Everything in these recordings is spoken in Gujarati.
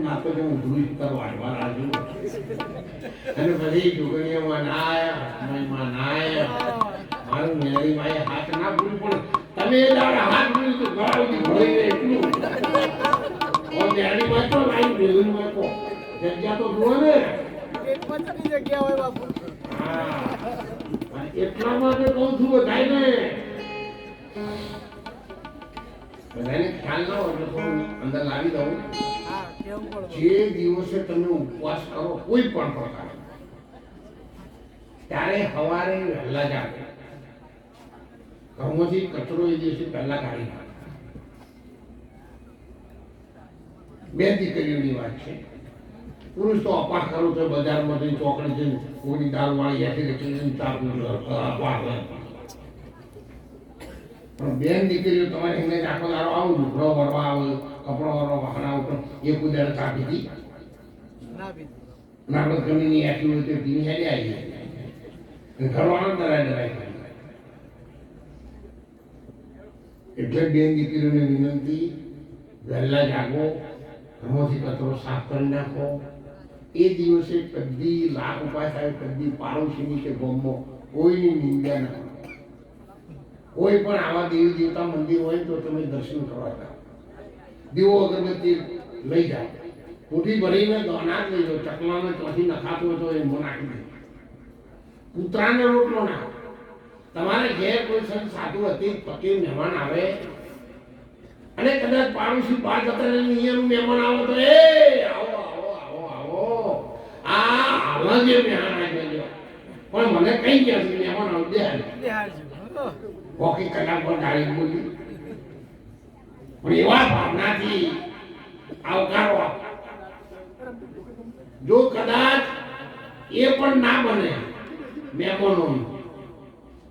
નાતો હું ધૂળ ઉપર વાળવા રાજુ. અને પછી છોકરીઓમાં ના સમયમાં ના આયા મારું મેરી માએ હાથ ના ભૂલ પણ તમે ઓ માં તો લાઈ બિલ્ડિંગમાં તો જગ્યા તો જુઓ ને. પેટમાં જગ્યા હોય બાપુ. એટલા માટે કહું છું બધાને બધાને ખ્યાલ ના હોય એટલે થોડું અંદર લાવી દઉં. જે દિવસે તમે ઉપવાસ કરો કોઈ પણ પ્રકાર ત્યારે હવારે વહેલા જાગે. ઘઉંમાંથી કચરો એ દિવસે પહેલા કાઢી નાખે. બે દીકરીઓની વાત છે. પુરુષ તો અપાસ કરું છે બજારમાંથી ચોકડી જઈને કોઈની દાળ વાળી એસી રચી ચાર અપાર પણ બેન દીકરીઓ તમારે એમને આખો દારો આવો લુગડો ભરવા આવે કપડો ભરવા વાહન ઉપર એ કુદાડે ચા પીધી ના બી નાટક જમીનની આખી હોય તો ધીમી હેડી આવી ઘરવાળો ડરાય ડરાય એટલે બેન દીકરીઓને વિનંતી વહેલા જાગો ઘરમાંથી કચરો સાફ કરી નાખો. એ દિવસે કદી લાખ ઉપાય થાય, કદી પાડોશીની કે ગમો. કોઈની નિંદા ના કોઈ પણ આવા દેવી દેવતા મંદિર હોય તો તમે દર્શન કરવા જાઓ. દીવો અગરબત્તી લઈ જાઓ. કોઠી ભરીને અનાજ લઈ જાઓ. ચકલાને ચોથી નખાતો તો એ મો નાખી દે. કૂતરાને રોટલો નાખો. તમારે ઘેર કોઈ સંત સાધુ હતી, પતિ, મહેમાન આવે અને કદાચ પાડોશી બહાર જતા રહે અહીંયાનું મહેમાન આવો તો એ આવો આવો આવો આવો. આ હાલ જે મહેમાન આવી ગયો પણ મને કઈ ગયા છે મહેમાન આવ દે પોકી કલાક પર ગાડી બોલી. પણ એવા ભાવનાથી આવકારો જો કદાચ એ પણ ના બને મહેમાનો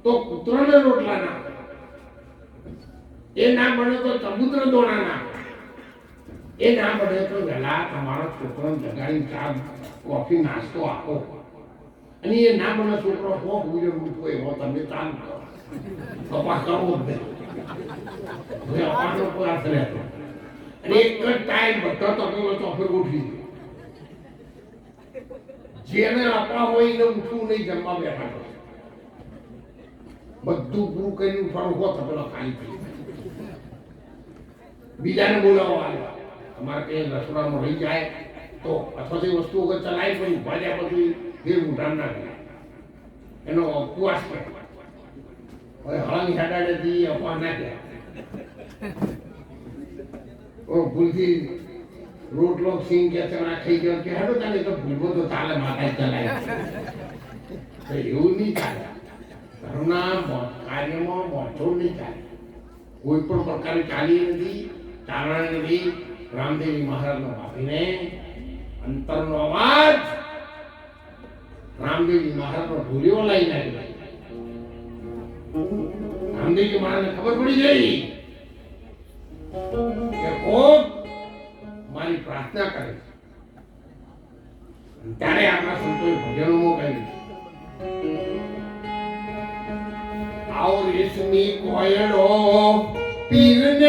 તો કૂતરાને રોટલા ના એ ના બને તો સમુદ્ર દોણા ના એ ના બને તો વહેલા તમારો છોકરો જગાડી ચા, કોફી, નાસ્તો આપો. અને એ ના બને છોકરો હો ગુજર મૂકો એવો તમે ચાલુ કરો. કપાસ કરવો જ નહીં રહેતો અને એક જ ટાઈમ બધો તપેલો ગોઠવી દે. જેને આપવા હોય એને ઉઠવું નહીં, જમવા બેઠા બધું પૂરું કરીને પણ હો તપેલો ખાલી થઈ જાય. બીજાને બોલાવવા આવ્યા. અમારે કઈ રસોડામાં રહી જાય તો અથવા તો એ વસ્તુ વગર ચલાય પણ ઊભા પછી ફેર ઉઠાણ ના કરે. એનો ઉપવાસ કરે. હવે હળંગ હેડાડેથી અપવાસ ના ઓ ભૂલથી રોટલો સિંગ કે ચણા ખાઈ ગયો કે હેડો ચાલે તો ભૂલવો તો ચાલે માતા ચલાય. તો એવું નહીં ચાલે. ઘરના કાર્યમાં મોટો નહીં ચાલે. કોઈ પણ પ્રકારે ચાલી નથી. નથી રામદેવી મહારાજનો ભાભીને અંતરનો અવાજ રામદેવજી મહારાજનો ઢોલિયો લઈ નાખ્યો રામદેવજી મહારાજને ખબર પડી ગઈ કે કોક મારી પ્રાર્થના કરે ત્યારે આપણા સંતોએ ભજનો મોકલ્યું. આવો રેશમી કોયડો પીરને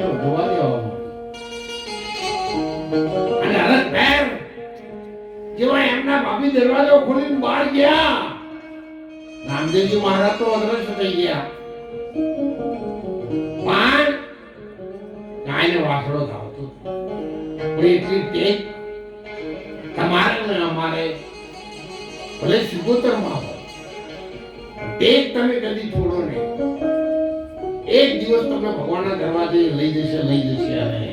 તો ધોવા દેવા અને હરખ ફેર જેવા એમના ભાભી દરવાજો ખોલીને બહાર ગયા રામદેવજી મહારાજ તો અદ્રશ્ય થઈ ગયા. પણ ગાયને વાસળો ધાવતો પણ એટલી ટેક તમારે ને અમારે ભલે સિગોતરમાં હોય ટેક તમે કદી છોડો નહીં. એક દિવસ તમને ભગવાનના દરવાજે લઈ જશે લઈ જશે અને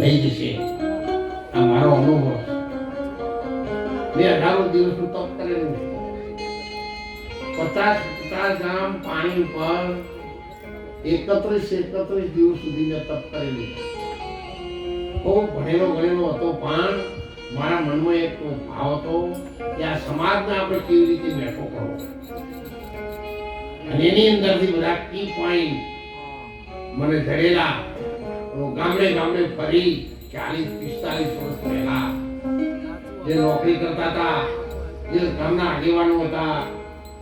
લઈ જશે. આ મારો અનુભવ મેં અઢારો દિવસનું તપ કરેલું. પચાસ પચાસ ગ્રામ પાણી પર એકત્રીસ એકત્રીસ દિવસ સુધી મેં તપ કરેલું. ખૂબ ભણેલો ગણેલો હતો, પણ મારા મનમાં એક ભાવ હતો કે આ સમાજને આપણે કેવી રીતે બેઠો કરવો અને એની અંદરથી બધા કી પોઈન્ટ મને ધરેલા. ગામડે ગામડે ફરી ચાલીસ, પિસ્તાલીસ વર્ષ પહેલા જે નોકરી કરતા હતા, જે ગામના આગેવાનો હતા,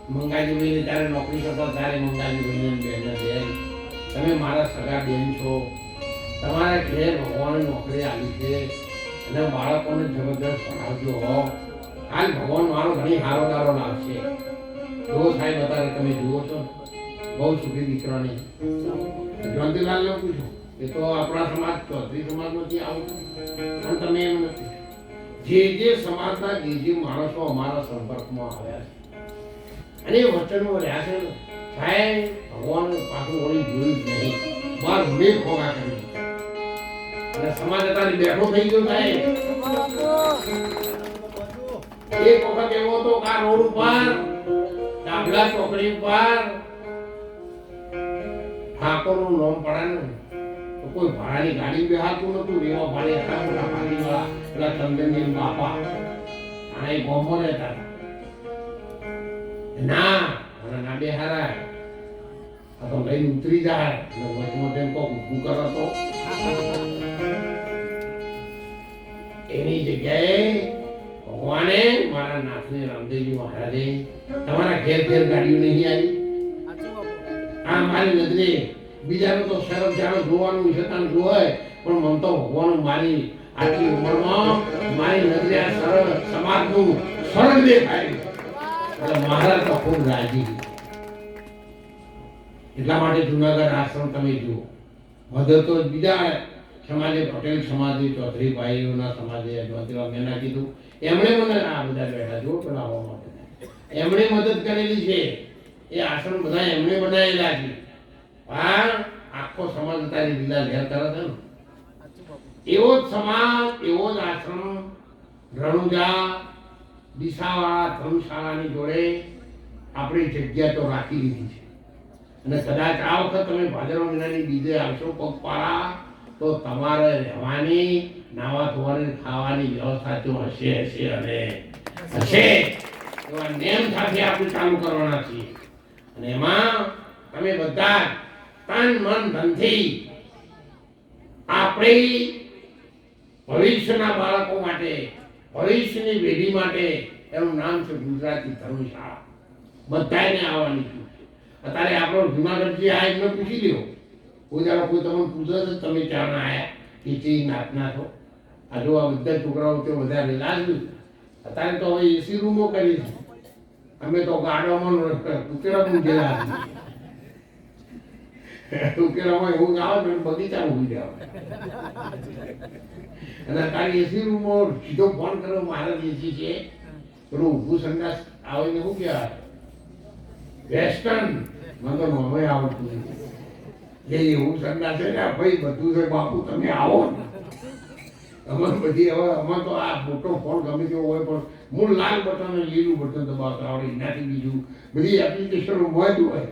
મંગાજીભાઈને જ્યારે નોકરી કરતા ત્યારે મંગાજીભાઈને બહેન બેન, તમે મારા સગા બેન છો. તમારા ઘેર ભગવાનની નોકરી આવી છે અને બાળકોને જબરદસ્ત ભણાવજો હો. હાલ ભગવાન મારો ઘણી હારો દારો લાવશે. જુઓ સાહેબ, અત્યારે તમે જુઓ છો. બહુ સુખી દીકરાની જયંતિલાલને પૂછો, એ તો આપણા સમાજ ચૌધરી સમાજમાંથી આવું પણ તમે એમ નથી. જે જે સમાજના જે જે માણસો અમારા સંપર્કમાં આવ્યા છે. અને વચનો રહ્યા છે સાહેબ, ભગવાન પાછું વળી જોયું જ નહીં. બાર મેં ખોગા કરી અને સમાજ અત્યારે બેઠો થઈ ગયો સાહેબ. એક વખત એવો હતો કા રોડ ઉપર, ડાબલા ચોકડી ઉપર ઠાકોરનું નામ પડે ને તો કોઈ ભાડાની ગાડી બેહાતું નતું એવા ભાડે હતા, પેલા ચંદનજી બાપા. અને ગોમો રહેતા ના મને ના બેહારાય. આ તો લઈને ઉતરી જાય. એટલે વચમાં તેમ કોક ઊભું કરો તો. એની જગ્યાએ ભગવાને મારા નાથને રામદેવજી મહારાજે તમારા ઘેર ઘેર ગાડીઓ નહીં આવી. આ મારી નજરે બીજાનું તો સરસ જાણો જોવાનું શેતાન જોવે પણ મન તો ભગવાન મારી આટલી ઉંમરમાં મારી નજરે આ સરળ સમાજનું સરળ દેખાય. એટલે મહારાજ તો ખૂબ રાજી. એટલા માટે જુનાગઢ આશ્રમ તમે જુઓ. વધે તો બીજા સમાજે, પટેલ સમાજે, ચૌધરી ભાઈઓના સમાજે જ્યોતિરાવ મેના કીધું. એમણે મને આ બધા બેઠા જુઓ, પેલા આવવા માટે. એમણે મદદ કરેલી છે. એ આશ્રમ બધા એમને બનાવેલા છે પણ આખો સમાજ તારી લીલા લહેર કરે છે એવો જ સમાજ, એવો જ આશ્રમ, રણુજા, દિશાવાળા ધર્મશાળાની જોડે આપણી જગ્યા તો રાખી લીધી છે. અને કદાચ આ વખત તમે ભાદરવા મહિનાની બીજે આવશો પગપાળા, તો તમારે રહેવાની, નાવા ધોવાની ખાવાની વ્યવસ્થા તો હશે હશે અને હશે. એવા નિયમ સાથે આપણે ચાલુ કરવાના છીએ. અને એમાં તમે બધા તન, મન, ધનથી આપણી ભવિષ્યના બાળકો માટે, ભવિષ્યની પેઢી માટે એનું નામ છે ગુજરાતી ધર્મશાળા. બધાને આવવાની છે. અત્યારે આપણો જુનાગઢજી આ એમને પૂછી લ્યો. કોઈ દાડો કોઈ તમને પૂછે તો તમે આયા કે ચી નાતના છો. આ જો આ બધા છોકરાઓ તે વધારે લાગ્યું અત્યારે તો હવે એસી રૂમો કરી છે. અમે તો ગાડામાં ઉકેરામાં મૂકેલા ઉકેરામાં એવું ગાવ ને બગીચા ઊભી જાવ. અને તારી એસી રૂમો સીધો ફોન કર્યો, મારા એસી છે. પેલું ઊભું સંદાસ આવે ને શું કહેવાય? વેસ્ટર્ન મને નોમે આવડતું નથી. એ એવું સંદાસ છે ને ભાઈ, બધું છે, બાપુ, તમે આવો ને. અમાર બધી હવે અમાર તો આ મોટો ફોન ગમે તેવો હોય, પણ મૂળ લાલ બટન અને લીલું બટન દબાવતા આવડે એનાથી બીજું બધી એપ્લિકેશનો હોય જ હોય.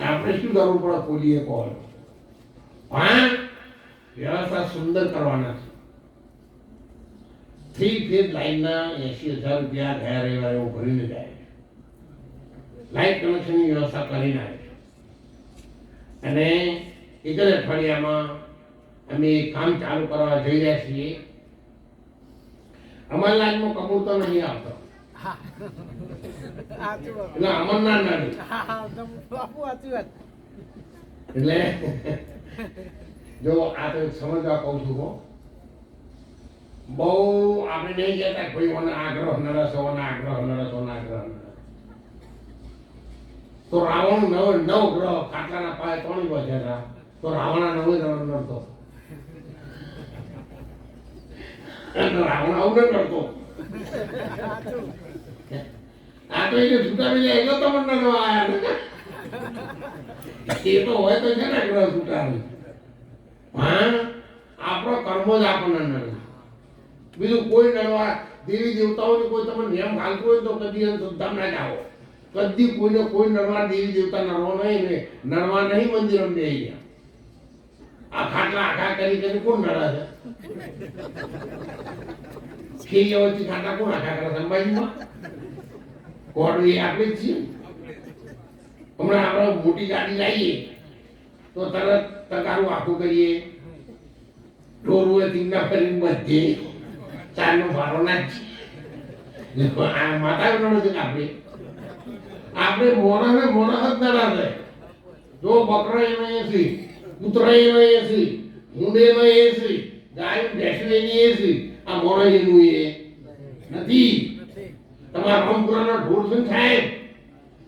આપણે શું કરવું પડે ખોલીએ કોલ પણ વ્યવસ્થા સુંદર કરવાના છે. થ્રી ફેઝ લાઇનના એસી હજાર રૂપિયા ગયા રવિવારે એવું ભરીને જાય છે. લાઈટ કનેક્શનની વ્યવસ્થા કરી નાખે અને એક જ અઠવાડિયામાં અમે કામ ચાલુ કરવા જઈ રહ્યા છીએ. અમરનાથમાં કબૂલ તો નહીં. આવતો એટલે અમરનાથ એટલે જો આ તો સમજવા કહું છું બહુ આપણે નહીં કહેતા કોઈ મને આગ્રહ નરસ આગ્રહ નરસ આગ્રહ તો રાવણ નવ નવ ગ્રહ ખાટલાના પાયે ત્રણ વધ્યા હતા તો રાવણ નવ રણ નડતો અને આપણો કર્મ જ આપણને નડે. બીજું કોઈ નડવા દેવી દેવતાઓની કોઈ તમે નિયમ હાલતું હોય તો કદી અંધશ્રદ્ધા ના જાઓ. કદી કોઈને કોઈ નડવા દેવી દેવતા નડવા નહીં ને નડવા નહીં મંદિર અમને અહીંયા આ ખાટલા આખા કરી કરી કોણ નડા છે? વચ્ચે ખાટલા કોણ? આખા સંભાજીમાં? કોડવી આપણે જ છીએ હમણાં આપણે મોટી ગાડી લાવીએ, તો તરત તગારું આખું કરીએ. ઢોરું એ તીંગના ફરીને બધે ભારો નાખીએ. આ માતા ગણો છે આપણે? આપણે મોણસને મોરા જ નડાશે જો બકરા એમાં એસી કૂતરા એમાં એસી ઊંડે એમાં એસી ગાય ભેંસું એની એસી આ મોરો એનું એ નથી. તમારા રામપુરાના ઢોર છે થાય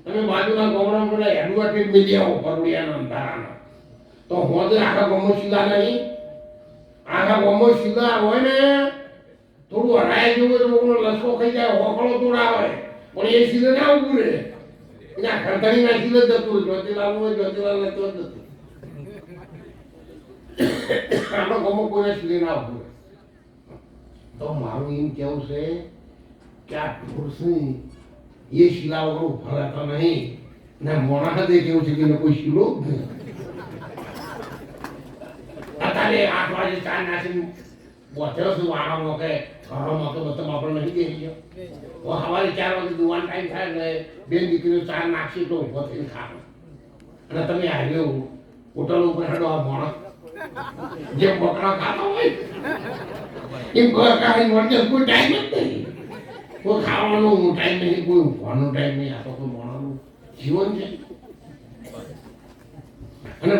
તમે બાજુના ગોમડા પેલા એડવર્ટાઈઝ મેલી આવો પરવડિયાના અંધારાના. તો હોદે આખા ગોમો સીધા નહીં. આખા ગોમો સીધા હોય ને, થોડું હરાય હોય તો કોકનો લસકો ખાઈ જાય, હોકળો તોડાવે પણ એ સીધે ના ઉભું રહે. એના ખરતરી ના સીધે જતું હોય જ્યોતિલાલ હોય જ્યોતિલાલ જતું આપણા અમુક કોઈને સીધે ના તો મારું એમ કેવું છે કે આ પુરુષની એ શિલા વગર ભરાતા નહીં. ને મોણા હદે કેવું છે કે એને કોઈ શિલો જ અત્યારે આઠ વાગે ચા નાખીને બોધ્યો છું વાળા મોકે ઘરો તો બધા આપણે નહીં દેવી ગયો સવારે ચાર વાગે દુવાન ટાઈમ થાય એટલે બેન દીકરીઓ ચા નાખશે તો ઊભો થઈને ખાવ. અને તમે આવ્યો હોટલ ઉપર હેડો, આ માણસ જે બકરા ખાતો હોય એમ બકરા મળશે કોઈ ટાઈમ જ નહીં. કોઈ ખાવાનો ટાઈમ નહીં, કોઈ ઊંઘવાનો ટાઈમ નહીં. આ તો કોઈ મોણાનું જીવન છે. અને